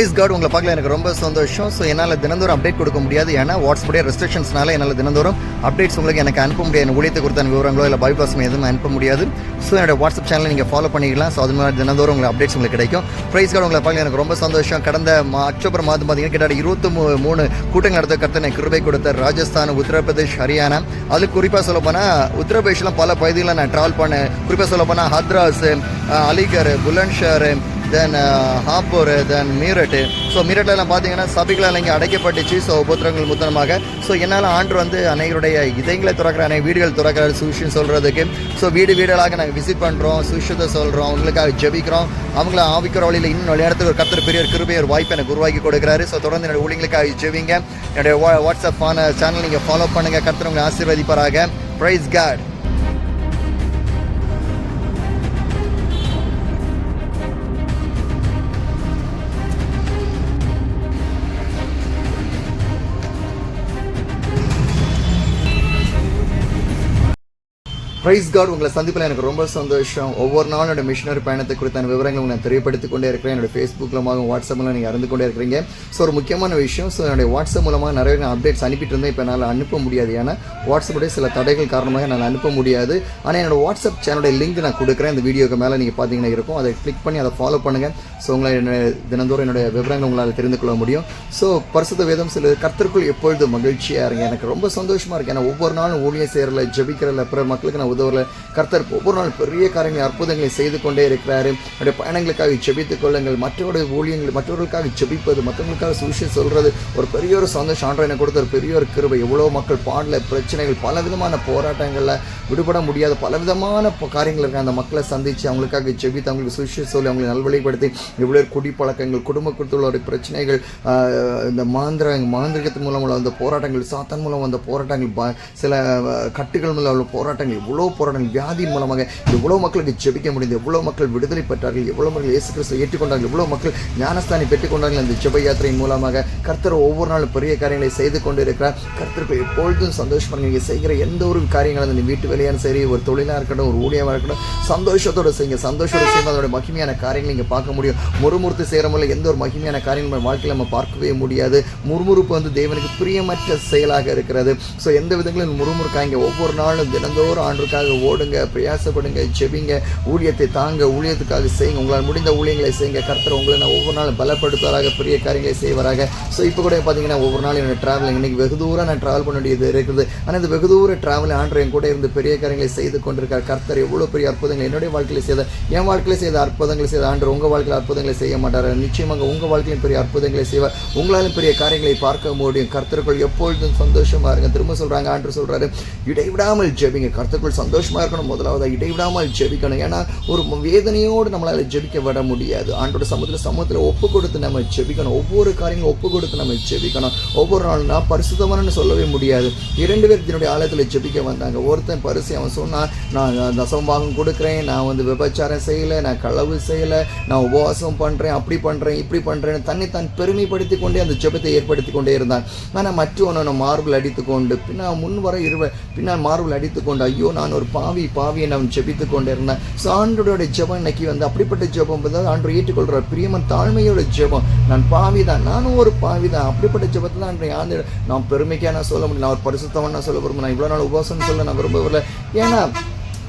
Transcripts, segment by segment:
Price card உங்களை பார்க்கல எனக்கு ரொம்ப சந்தோஷம். ஸோ என்னால் தினந்தோறும் அப்டேட் கொடுக்க முடியாது. ஏன்னா வாட்ஸ்அப்புடைய ரெஸ்ட்ரிக்ஷன்ஸ்னால என்னால் தினந்தோறும் அப்டேட்ஸ் உங்களுக்கு எனக்கு அனுப்ப முடியாது. எனக்கு ஊழியத்தை கொடுத்த விவரங்களோ இல்லை பைபாஸ் எதுவும் அனுப்ப முடியாது. ஸோ என்னோட வாட்ஸ்அப் சேனலை நீங்கள் ஃபாலோ பண்ணிக்கலாம் ஸோ அது மாதிரி தினந்தோறும் உங்களுக்கு அப்டேட்ஸ் உங்களுக்கு கிடைக்கும். ப்ரைஸ் கார்டு உங்களை பார்க்கல எனக்கு ரொம்ப சந்தோஷம். கடந்த அக்டோபர் மாதம் பார்த்தீங்கன்னா கிட்டத்தட்ட இருபத்தி மூணு கூட்டங்கள் நடத்த கருத்து எனக்கு கிருபை கொடுத்த ராஜஸ்தான் உத்தரப்பிரதேஷ் ஹரியானா. அது குறிப்பாக சொல்ல போனால் உத்தரப்பிரதேஷில் பல பகுதிகளில் நான் ட்ராவல் பண்ணேன். குறிப்பாக சொல்ல போனால் Hathras Aligarh Bulandshahr then Hapur then Meerut so மீரட்லாம் பார்த்தீங்கன்னா சபைகளால் இங்கே அடைக்கப்பட்டுச்சு. ஸோ உபத்திரங்கள் முத்தனமாக. ஸோ என்னால் ஆண்டு வந்து அனைவருடைய இதயங்களை திறக்கிற அனை வீடுகள் திறக்கிற சுவிஷன் சொல்கிறதுக்கு ஸோ வீடு வீடுகளாக நாங்கள் விசிட் பண்ணுறோம் சுஷத்தை சொல்கிறோம் அவங்களுக்காக ஜெபிக்கிறோம். அவங்கள ஆவிக்கிற வழியில் இன்னும் விளையாடுறதுக்கு ஒரு கத்தர் பெரிய ஒரு கிருபை ஒரு வாய்ப்பு எனக்கு உருவாக்கி கொடுக்குறாரு. ஸோ தொடர்ந்து என்னோட ஊழியங்களுக்காக ஜெபிங்க. என்னுடைய வா- வாட்ஸ்அப் uh, ஆன சேனல் நீங்கள் ஃபாலோ பண்ணுங்கள் கத்தர் உங்களை ஆசீர்வதிப்பாராக. ப்ரைஸ் காட் பிரைஸ் கார்டு உங்களை சந்திப்பில் எனக்கு ரொம்ப சந்தோஷம். ஒவ்வொரு நாளும் என்னோட மிஷினரி பயணத்தை குறித்தான விவரங்களை நான் தெரியப்படுத்திக் கொண்டே இருக்கிறேன். என்னோட ஃபேஸ்புக் மூலமாக வாட்ஸ்அப்பில் நீங்கள் அறிந்து கொண்டே இருக்கிறீங்க. ஸோ ஒரு முக்கியமான விஷயம். ஸோ என்னுடைய வாட்ஸ்அப் மூலமாக நிறைய அப்டேட்ஸ் அனுப்பிட்டு இருந்தேன். இப்போ என்னால் அனுப்ப முடியாது. ஏன்னா வாட்ஸ்அப்புடைய சில தடைகள் காரணமாக என்னால் அனுப்ப முடியாது. ஆனால் என்னோட வாட்ஸ்அப் சேனலுடைய லிங்க் நான் கொடுக்குறேன். இந்த வீடியோக்கு மேலே நீங்கள் பார்த்தீங்கன்னா இருக்கும். அதை கிளிக் பண்ணி அதை ஃபாலோ பண்ணுங்கள் ஸோ உங்களை தினந்தோறும் என்னுடைய விவரங்கள் உங்களால் தெரிந்து கொள்ள முடியும். ஸோ பரிசுத்த வேதம் சில கர்த்தருக்குள் எப்பொழுது மகிழ்ச்சியாக இருங்க. எனக்கு ரொம்ப சந்தோஷமாக இருக்குது ஏன்னா ஒவ்வொரு நாளும் ஊழியம் செய்கிறல ஜபிக்கிறல பிற மக்களுக்கு நான் உதவல கர்த்தர் ஒவ்வொரு நாளும் பெரிய காரியங்களை அற்புதங்களை செய்து கொண்டே இருக்கிறாரு. என்னுடைய பயணங்களுக்காக ஜபித்துக் கொள்ளுங்கள். மற்றவருடைய ஊழியங்கள் மற்றவர்களுக்காக ஜெபிப்பது மற்றவங்களுக்காக சுவிஷம் சொல்கிறது ஒரு பெரிய ஒரு சந்தோஷம். ஆண்டவர் எனக்கு கொடுத்த ஒரு பெரிய ஒரு கிருபை. எவ்வளோ மக்கள் பாடல பிரச்சனைகள் பல விதமான போராட்டங்களில் விடுபட முடியாத பல விதமான காரியங்கள் இருக்க. அந்த மக்களை சந்தித்து அவங்களுக்காக ஜெபித்து அவங்களுக்கு சுவிஷம் சொல்லி அவங்களை நல்வழிப்படுத்தி இவ்வளோ குடிப்பழக்கங்கள் குடும்ப குடுத்துள்ள பிரச்சனைகள் இந்த மாந்திர மாந்திரிகத்தின் மூலம் உள்ள அந்த போராட்டங்கள் சாத்தன் மூலம் வந்த போராட்டங்கள் சில கட்டுகள் மூலம் உள்ள போராட்டங்கள் இவ்வளோ போராட்டங்கள் வியாதியின் மூலமாக எவ்வளோ மக்களுக்கு ஜெபிக்க முடிந்தது எவ்வளோ மக்கள் விடுதலை பெற்றார்கள் எவ்வளோ மக்கள் இயேசு கிறிஸ்து ஏற்றுக்கொண்டார்கள் எவ்வளோ மக்கள் ஞானஸ்தானி பெற்றுக்கொண்டார்கள் அந்த ஜெப யாத்திரையின் மூலமாக. கர்த்தர் ஒவ்வொரு நாளும் பெரிய காரியங்களை செய்து கொண்டு இருக்கிறார் கர்த்தருக்கு எப்பொழுதும் சந்தோஷமாக நீங்கள் செய்கிற எந்த ஒரு காரியங்களும் அந்த வீட்டு வேலையான சரி ஒரு தொழிலாக இருக்கட்டும் ஒரு ஊழியமாக இருக்கட்டும் சந்தோஷத்தோட செய்யுங்க. சந்தோஷத்தோட செய்யும்போது அதோட மகிமையான காரியங்களை நீங்கள் பார்க்க முடியும். முறுமுறுத்து செய்கிறவங்கள எந்த ஒரு மகிமையான காரியங்கள் நம்ம வாழ்க்கையில் நம்ம பார்க்கவே முடியாது. முறுமுறுப்பு வந்து தேவனுக்கு பிரியமற்ற செயலாக இருக்கிறது. ஸோ எந்த விதங்களும் முறுமுறுக்காங்க ஒவ்வொரு நாளும் தினந்தோறும் ஆண்டுக்காக ஓடுங்க பிரயாசப்படுங்க செவிங்க ஊழியத்தை தாங்க ஊழியத்துக்காக செய்யுங்க. உங்களால் முடிந்த ஊழியங்களை செய்யுங்க. கர்த்தர் உங்களை நான் ஒவ்வொரு நாளும் பலப்படுத்துவராக பெரிய காரியங்களை செய்வராக. ஸோ இப்போ கூட பார்த்தீங்கன்னா ஒவ்வொரு நாளும் என்னோட ட்ராவலிங் இன்னைக்கு வெகு தூரம் நான் ட்ராவல் பண்ண வேண்டியது இருக்குது. ஆனால் இந்த வெகு தூர ட்ராவல் ஆண்டு என் கூட இருந்து பெரிய காரியங்களை செய்து கொண்டிருக்கார். கர்த்தர் எவ்வளோ பெரிய அற்புதங்கள் என்னுடைய வாழ்க்கையில் செய்த என் வாழ்க்கையில் செய்த அற்புதங்களை செய்த ஆண்டு உங்கள் வாழ்க்கையில் அற்புதங்களை செய்ய மாட்டார். நிச்சயமாக உங்கள் வாழ்க்கையிலும் பெரிய அற்புதங்களை செய்வார். உங்களாலும் பெரிய காரியங்களை பார்க்க முடியும். கர்த்தருக்குள் எப்பொழுதும் சந்தோஷமாக இருங்க. திரும்ப சொல்கிறாங்க ஆண்டு சொல்கிறாரு இடைவிடாமல் ஜெபிங்க. கர்த்தருக்குள் சந்தோஷமாக இருக்கணும். முதலாவது இடைவிடாமல் ஜெபிக்கணும். ஏன்னா ஒரு வேதனையோடு நம்மளால் ஜெபிக்க விட முடியாது. ஆண்டோட சமூகத்தில் சமூகத்தில் ஒப்பு கொடுத்து நம்ம ஜெபிக்கணும். ஒவ்வொரு காரியங்களும் ஒப்பு கொடுத்து நம்ம ஜெபிக்கணும். ஒவ்வொரு நாளும் நான் பரிசுத்தமானு சொல்லவே முடியாது. இரண்டு பேர் என்னுடைய ஆலயத்தில் ஜெபிக்க வந்தாங்க. ஒருத்தன் பரிசு அவன் சொன்னான் நான் தசமபாகம் கொடுக்குறேன் நான் வந்து விபச்சாரம் செய்யலை நான் களவு செய்யலை நான் உபவாசம் பண்ணுறேன் அப்படி பண்ணுறேன் இப்படி பண்ணுறேன் தன்னை தான் பெருமைப்படுத்தி கொண்டே அந்த ஜெபத்தை ஏற்படுத்தி கொண்டே இருந்தான். ஆனால் மற்றவனை மார்பிள் அடித்து கொண்டு பின்னால் முன் வர இருவ பின்னால் மார்பிள் அடித்து கொண்டு ஐயோ நான் ஒரு பாவி பாவியை நான் ஜெபித்து கொண்டே இருந்தேன் ஸோ ஆண்டோட ஜெபம் இன்னைக்கு வந்து அப்படிப்பட்ட ஜெபம் ஆண்டு ஏற்றுக்கொள்கிறார் பிரியமன் தாழ்மையோட ஜெபம். நான் பாவி தான் நானும் ஒரு பாவி தான் அப்படிப்பட்ட ஜெபத்தில் தான் ஆண்டு நான் பெருமைக்காக நான் சொல்ல முடியல நான் ஒரு பரிசுத்தவன் நான் சொல்ல விரும்புகிறேன் இவ்வளோ நாள் உபவாசம் சொல்ல நான் விரும்பவில்லை. ஏன்னா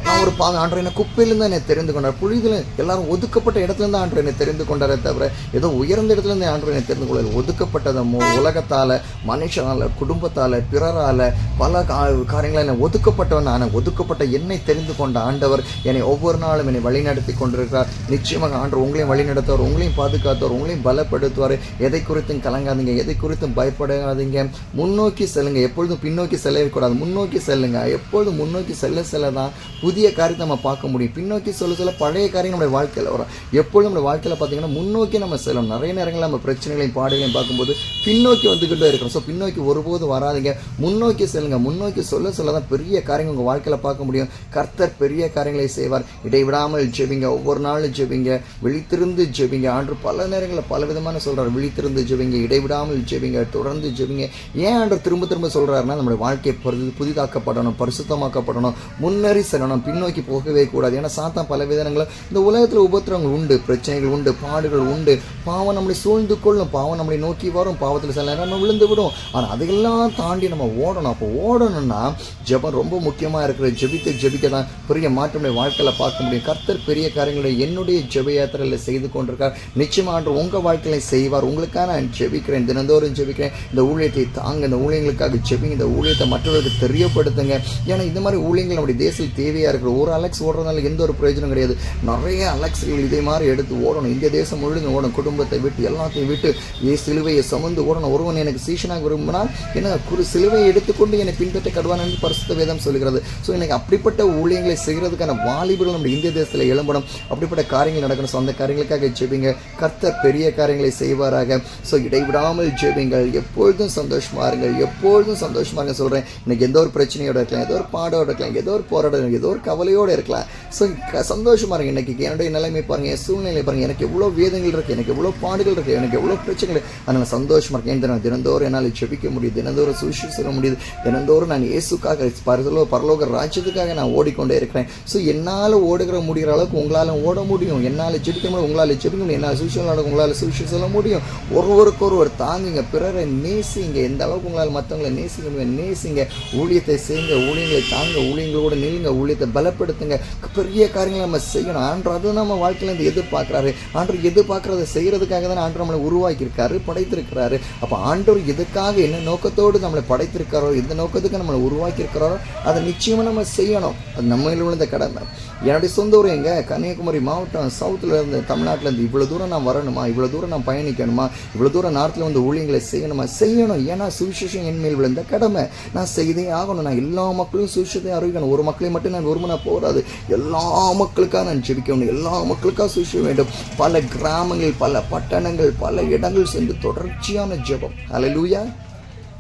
நான் ஒரு பாவி ஆண்டவர் என்னை குப்பையிலேருந்து என்னை தெரிந்து கொண்டார். புழுதில் எல்லாரும் ஒதுக்கப்பட்ட இடத்துலேருந்து ஆண்டவர் என்னை தெரிந்து கொண்டாரே தவிர ஏதோ உயர்ந்த இடத்துல இருந்து ஆண்டவர் என்னை தெரிந்து கொள்ள ஒதுக்கப்பட்டதை மு உலகத்தால் மனுஷனால் குடும்பத்தால் பிறரால் பல காரியங்களால் என்னை ஒதுக்கப்பட்டவன் நான். ஒதுக்கப்பட்ட என்னை தெரிந்து கொண்ட ஆண்டவர் என்னை ஒவ்வொரு நாளும் என்னை வழிநடத்தி கொண்டிருக்கிறார். நிச்சயமாக ஆண்டவர் உங்களையும் வழிநடத்துவார் உங்களையும் பாதுகாத்தவர் உங்களையும் பலப்படுத்துவார். எதை குறித்தும் கலங்காதீங்க எதை குறித்தும் பயப்படாதீங்க. முன்னோக்கி செல்லுங்க எப்பொழுதும் பின்னோக்கி செல்லக்கூடாது முன்னோக்கி செல்லுங்க எப்பொழுதும் முன்னோக்கி செல்ல செல்ல தான் புதிய காரியத்தை நம்ம பார்க்க முடியும். பின்னோக்கி சொல்ல சொல்ல பழைய காரியம் நம்முடைய வாழ்க்கையில் வரும். எப்பொழுதும் நம்முடைய வாழ்க்கையில் பார்த்தீங்கன்னா முன்னோக்கி நம்ம செல்லும். நிறைய நேரங்களில் நம்ம பிரச்சனைகளையும் பாடுகளையும் பார்க்கும்போது பின்னோக்கி வந்துக்கிட்டே இருக்கிறோம். ஸோ பின்னோக்கி ஒருபோதும் வராதீங்க. முன்னோக்கி செல்லுங்க. முன்னோக்கி சொல்ல சொல்ல தான் பெரிய காரியங்கள் உங்கள் வாழ்க்கையில் பார்க்க முடியும். கர்த்தர் பெரிய காரியங்களை செய்வார். இடைவிடாமல் ஜெபிங்க. ஒவ்வொரு நாளும் ஜெபிங்க. விழித்திருந்து ஜெபிங்க. ஆண்டு பல நேரங்களில் பல விதமான சொல்கிறார் விழித்திருந்து ஜெபிங்க. இடைவிடாமல் ஜெபிங்க. தொடர்ந்து ஜெபிங்க. ஏன் ஆண்டு திரும்ப திரும்ப சொல்கிறாருன்னா நம்முடைய வாழ்க்கையை புதிதாக்கப்படணும். பரிசுத்தமாக்கப்படணும். முன்னேறி செல்லணும். நாம் பின்னோக்கி போகவே கூடாது. ஏன்னா சாத்தான் பல விதங்களும் இந்த உலகத்தில் உபத்திரங்கள் உண்டு பிரச்சனைகள் உண்டு பாடுகள் உண்டு. பாவம் நம்மளை சூழ்ந்து கொள்ளும் பாவம் நம்மளை நோக்கி வரும் பாவத்தில் சில நேரம் நம்ம விழுந்து விடும். ஆனால் அதையெல்லாம் தாண்டி நம்ம ஓடணும். அப்போ ஓடணும்னா ஜெபம் ரொம்ப முக்கியமாக இருக்கிற ஜெபித்து ஜெபிக்க தான் பெரிய மாற்றமுடைய வாழ்க்கையில் பார்க்க முடியும். கர்த்தர் பெரிய காரியங்களை என்னுடைய ஜெப யாத்திரையில் செய்து கொண்டிருக்கார். நிச்சயமாக உங்கள் வாழ்க்கையில செய்வார். உங்களுக்காக நான் ஜெபிக்கிறேன். தினந்தோறும் ஜெபிக்கிறேன். இந்த ஊழியத்தை தாங்க இந்த ஊழியங்களுக்காக ஜெபிங்க. இந்த ஊழியத்தை மற்றவர்களுக்கு தெரியப்படுத்துங்க. ஏன்னா இந்த மாதிரி ஊழியங்கள் நம்முடைய தேசத்தில் தேவையாக இருக்கிற ஒரு அலெக்ஸ் ஓடுறதுனால எந்த ஒரு பிரயோஜனம் கிடையாது. நிறைய அலெக்ஸ்கள் இதே மாதிரி எடுத்து ஓடணும். இந்திய தேசம் முழுதும் ஓடணும். குடும்பத்தை விட்டு எல்லாத்தையும் விட்டு ஏ சிலுவையை சுமந்து ஓடணும். ஒருவன் எனக்கு சீஷனாக விரும்பினால் என்ன குரு சிலுவையை எடுத்துக்கொண்டு என்னை பின்பற்ற கடுவான் என்று பரிசுத்த வேதம் சொல்கிறது ஸோ எனக்கு அப்படிப்பட்ட ஊழியங்களை செய்கிறதுக்கான வாலிபர்கள் நம்ம இந்திய தேசத்தில் எழும்பணும். அப்படிப்பட்ட காரியங்கள் நடக்கணும். ஸோ அந்த காரியங்களுக்காக ஜெபிங்க. கர்த்தர் பெரிய காரியங்களை செய்வாராக. ஸோ இடைவிடாமல் ஜெபிங்கள். எப்பொழுதும் சந்தோஷமா இருங்கள். எப்பொழுதும் சந்தோஷமாக இருங்க சொல்கிறேன் எனக்கு எந்த ஒரு பிரச்சனையோட இருக்கலாம். ஏதோ ஒரு பாடோட இருக்கலாம். ஏதோ ஒரு போராட்டம் ஏதோ ஒரு கவலையோடு இருக்கலாம். ஸோ சந்தோஷமாக இருக்கு இன்றைக்கி என்னுடைய நிலைமை பாருங்கள் என் சூழ்நிலை பாருங்கள் எனக்கு எவ்வளோ வேதங்கள் இருக்குது எனக்கு எவ்வளோ பாடுகள் இருக்குது எனக்கு எவ்வளோ பிரச்சனைகள் அதனால் சந்தோஷமாக இருக்கேன் ஏன் தினந்தோறும் என்னால் ஜெபிக்க முடியுது தினந்தோறும் சுவிசேஷம் சொல்ல முடியுது. தினந்தோறும் நான் இயேசுக்காக பரலோ பரலோக ராஜ்யத்துக்காக நான் ஓடிக்கொண்டே இருக்கிறேன். ஸோ என்னால் ஓடுகிற முடிகிற அளவுக்கு உங்களால் ஓட முடியும். என்னால் ஜெபிக்க முடியும் உங்களால் ஜெபிக்க முடியும். என்னால் சுவிசேஷம் நடக்கும் உங்களால் சுவிசேஷம் சொல்ல முடியும். ஒருவருக்கு ஒருவர் தாங்குங்க பிறரை நேசிங்க. எந்த அளவுக்கு உங்களால் மற்றவங்களை நேசிக்க முடியும் நேசிங்க. ஊழியத்தை செய்யுங்க ஊழியங்களை தாங்க ஊழியங்களோட நில்லுங்க ஊழியத்தை பலப்படுத்துங்க. பெரிய காரியங்களை நம்ம செய்யணும். ஆண்டு அது நம்ம வாழ்க்கையில இருந்து எதிர்பார்க்குறாரு. ஆண்டவர் எதிர்பார்க்கறத செய்யறதுக்காக தான் ஆண்டு நம்மளை உருவாக்கியிருக்காரு படைத்திருக்கிறாரு. அப்போ ஆண்டவர் எதுக்காக என்ன நோக்கத்தோடு நம்மளை படைத்திருக்காரோ எந்த நோக்கத்துக்கு நம்மளை உருவாக்கியிருக்கிறாரோ அதை நிச்சயமாக நம்ம செய்யணும். அது நம்ம விழுந்த கடமை. என்னுடைய சொந்த ஊர் எங்க? கன்னியாகுமரி மாவட்டம் சவுத்தில் இருந்து தமிழ்நாட்டில் இருந்து இவ்வளோ தூரம் நான் வரணுமா? இவ்வளோ தூரம் நான் பயணிக்கணுமா? இவ்வளோ தூரம் நார்த்தில் வந்து ஊழியங்களை செய்யணுமா? செய்யணும். ஏன்னா சுவிசேஷம் என் மேல் விழுந்த கடமை. நான் செய்தே ஆகணும். நான் எல்லா மக்களையும் சுவிசேஷத்தை அறிவிக்கணும். ஒரு மக்களை மட்டும் நான் ஒரு விரும்பினா போகாது எல்லா மக்களுக்காக நான் ஜெபிக்கணும். எல்லா மக்களுக்காக சுவிசேஷம் வேண்டும். பல கிராமங்கள் பல பட்டணங்கள் பல இடங்கள் சென்று தொடர்ச்சியான ஜெபம். அலலூயா